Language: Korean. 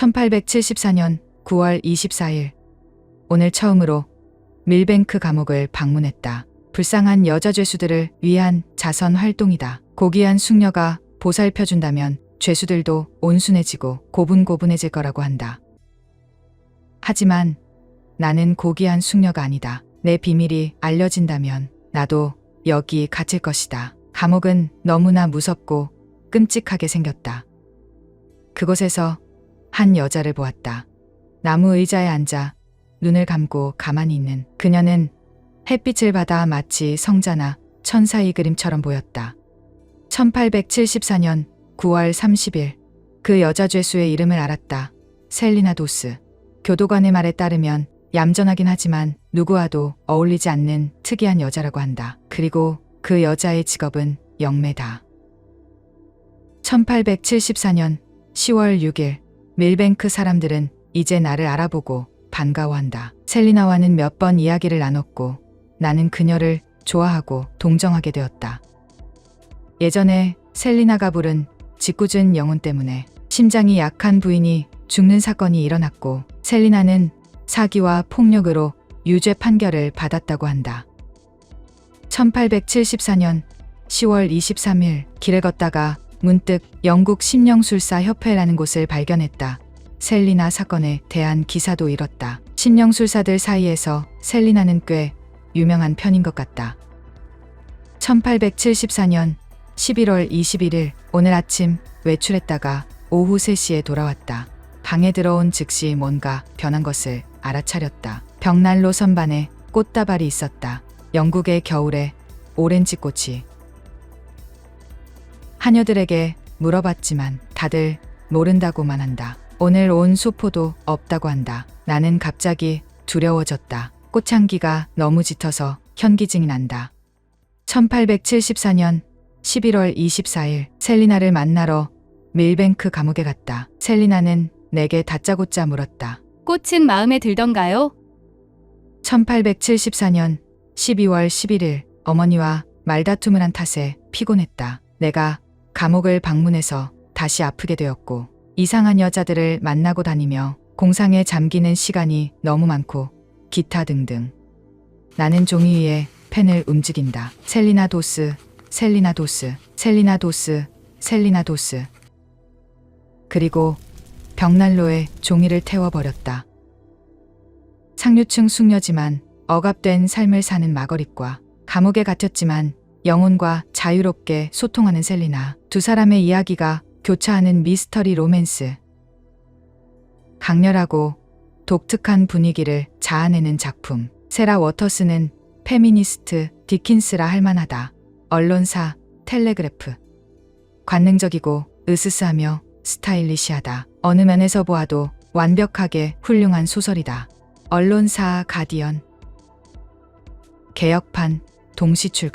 1874년 9월 24일 오늘 처음으로 밀뱅크 감옥을 방문했다. 불쌍한 여자 죄수들을 위한 자선 활동이다. 고귀한 숙녀가 보살펴준다면 죄수들도 온순해지고 고분고분해질 거라고 한다. 하지만 나는 고귀한 숙녀가 아니다. 내 비밀이 알려진다면 나도 여기 갇힐 것이다. 감옥은 너무나 무섭고 끔찍하게 생겼다. 그곳에서 한 여자를 보았다. 나무 의자에 앉아 눈을 감고 가만히 있는 그녀는 햇빛을 받아 마치 성자나 천사의 그림처럼 보였다. 1874년 9월 30일 그 여자 죄수의 이름을 알았다. 셀리나 도스. 교도관의 말에 따르면 얌전하긴 하지만 누구와도 어울리지 않는 특이한 여자라고 한다. 그리고 그 여자의 직업은 영매다. 1874년 10월 6일 밀뱅크 사람들은 이제 나를 알아보고 반가워한다. 셀리나와는 몇 번 이야기를 나눴고 나는 그녀를 좋아하고 동정하게 되었다. 예전에 셀리나가 부른 짓궂은 영혼 때문에 심장이 약한 부인이 죽는 사건이 일어났고 셀리나는 사기와 폭력으로 유죄 판결을 받았다고 한다. 1874년 10월 23일 길을 걷다가 문득 영국 심령술사 협회라는 곳을 발견했다. 셀리나 사건에 대한 기사도 읽었다. 심령술사들 사이에서 셀리나는 꽤 유명한 편인 것 같다. 1874년 11월 21일 오늘 아침 외출했다가 오후 3시에 돌아왔다. 방에 들어온 즉시 뭔가 변한 것을 알아차렸다. 벽난로 선반에 꽃다발이 있었다. 영국의 겨울에 오렌지 꽃이. 하녀들에게 물어봤지만 다들 모른다고만 한다. 오늘 온 소포도 없다고 한다. 나는 갑자기 두려워졌다. 꽃향기가 너무 짙어서 현기증이 난다. 1874년 11월 24일 셀리나를 만나러 밀뱅크 감옥에 갔다. 셀리나는 내게 다짜고짜 물었다. 꽃은 마음에 들던가요? 1874년 12월 11일 어머니와 말다툼을 한 탓에 피곤했다. 내가 감옥을 방문해서 다시 아프게 되었고 이상한 여자들을 만나고 다니며 공상에 잠기는 시간이 너무 많고 기타 등등. 나는 종이 위에 펜을 움직인다. 셀리나 도스, 셀리나 도스, 셀리나 도스, 셀리나 도스. 그리고 벽난로에 종이를 태워버렸다. 상류층 숙녀지만 억압된 삶을 사는 마거릿과 감옥에 갇혔지만 영혼과 자유롭게 소통하는 셀리나 두 사람의 이야기가 교차하는 미스터리 로맨스. 강렬하고 독특한 분위기를 자아내는 작품. 세라 워터스는 페미니스트 디킨스라 할 만하다. 언론사 텔레그래프. 관능적이고 으스스하며 스타일리시하다. 어느 면에서 보아도 완벽하게 훌륭한 소설이다. 언론사 가디언. 개혁판 동시 출간